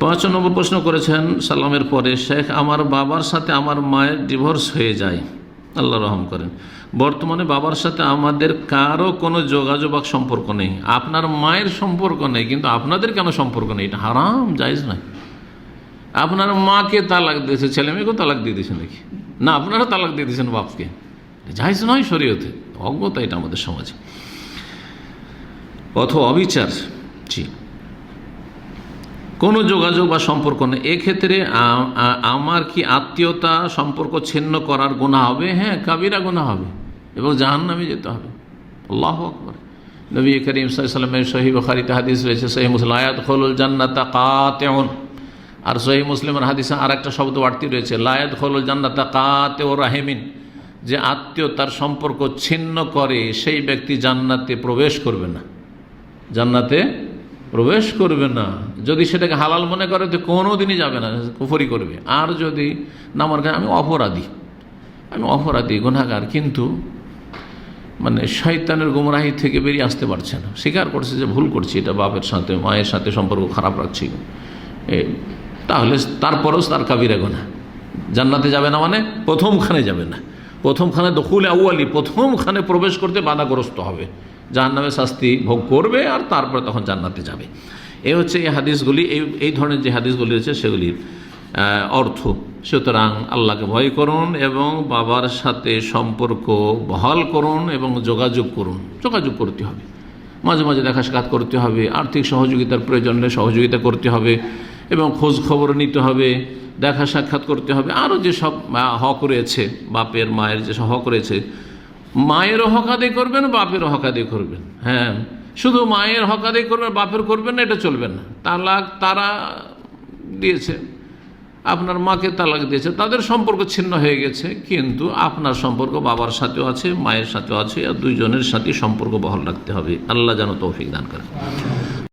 পাঁচ নম্বর প্রশ্ন করেছেন, সালামের পরে, শেখ, আমার বাবার সাথে আমার মায়ের ডিভোর্স হয়ে যায়। আল্লাহ রহম করেন। বর্তমানে বাবার সাথে আমাদের কারও কোনো যোগাযোগ বা সম্পর্ক নেই। আপনার মায়ের সম্পর্ক নেই, কিন্তু আপনাদের কেন সম্পর্ক নেই? এটা হারাম, জায়জ নয়। আপনার মাকে তালাক দিয়েছে, ছেলে মেয়েকেও তালাক দিয়ে দিয়েছেন নাকি? না, আপনারা তালাক দিয়ে দিয়েছেন বাপকে। জায়জ নয় শরীয়তে, অজ্ঞতা এটা আমাদের সমাজে। অথবা অবিচার। কোনো যোগাযোগ বা সম্পর্ক নেই। এক্ষেত্রে আমার কি আত্মীয়তা সম্পর্ক ছিন্ন করার গুণা হবে? হ্যাঁ কাবিরা গুণা হবে এবং জাহান্নামে যেতে হবে। আল্লাহ আকবর। নবী করিম সাল্লামের সহি বখারিতে হাদিস রয়েছে সহি মুসলিম আয়াত খোলুল জান্নাতা কাতেউন। আর সহি মুসলিমের হাদিসে আর একটা শব্দ বাড়তি রয়েছে লায়াত খোলুল জান্নাতা কাতে ও রাহেমিন। যে আত্মীয়তার সম্পর্ক ছিন্ন করে সেই ব্যক্তি জান্নাতে প্রবেশ করবে না। জান্নাতে প্রবেশ করবে না। যদি সেটাকে হালাল মনে করে, তো কোনো দিনই যাবে না, কুফরি করবে। আর যদি না কাছে আমি অপরাধী। আমি অপরাধী গুণাগার কিন্তু মানে শয়তানের গুমরাহি থেকে বেরিয়ে আসতে পারছে না। স্বীকার করছে যে ভুল করছি, এটা বাপের সাথে, মায়ের সাথে সম্পর্ক খারাপ রাখছি। তাহলে তারপরেও তার কাবিরা গোনা জান্নাতে যাবে না মানে প্রথমখানে যাবে না। প্রথমখানে দখুল আউয়ালি, প্রথমখানে প্রবেশ করতে বাধাগ্রস্ত হবে। জাহান্নামে শাস্তি ভোগ করবে আর তারপরে তখন জান্নাতে যাবে। এই হচ্ছে এই হাদিসগুলি, এই এই ধরনের যে হাদিসগুলি রয়েছে সেগুলির অর্থ। সুতরাং আল্লাহকে ভয় করুন এবং বাবার সাথে সম্পর্ক বহাল করুন এবং যোগাযোগ করুন। যোগাযোগ করতে হবে। মাঝে মাঝে দেখা সাক্ষাৎ করতে হবে, আর্থিক সহযোগিতার প্রয়োজন হলে সহযোগিতা করতে হবে এবং খোঁজ খবর নিতে হবে, দেখা সাক্ষাৎ করতে হবে। আরও যেসব হক রয়েছে, বাপের, মায়ের যেসব হক রয়েছে, মায়েরও হক আদায় করবেন, বাপেরও হক আদায় করবেন। হ্যাঁ শুধু মায়ের হক আদায় করবেন, বাপের করবেন না, এটা চলবে না। তালাক তারা দিয়েছে। আপনার মাকে তালাক দিয়েছে। তাদের সম্পর্ক ছিন্ন হয়ে গেছে, কিন্তু আপনার সম্পর্ক বাবার সাথেও আছে, মায়ের সাথেও আছে, আর দুইজনের সাথে সম্পর্ক বহাল রাখতে হবে। আল্লাহ যেন তৌফিক দান করে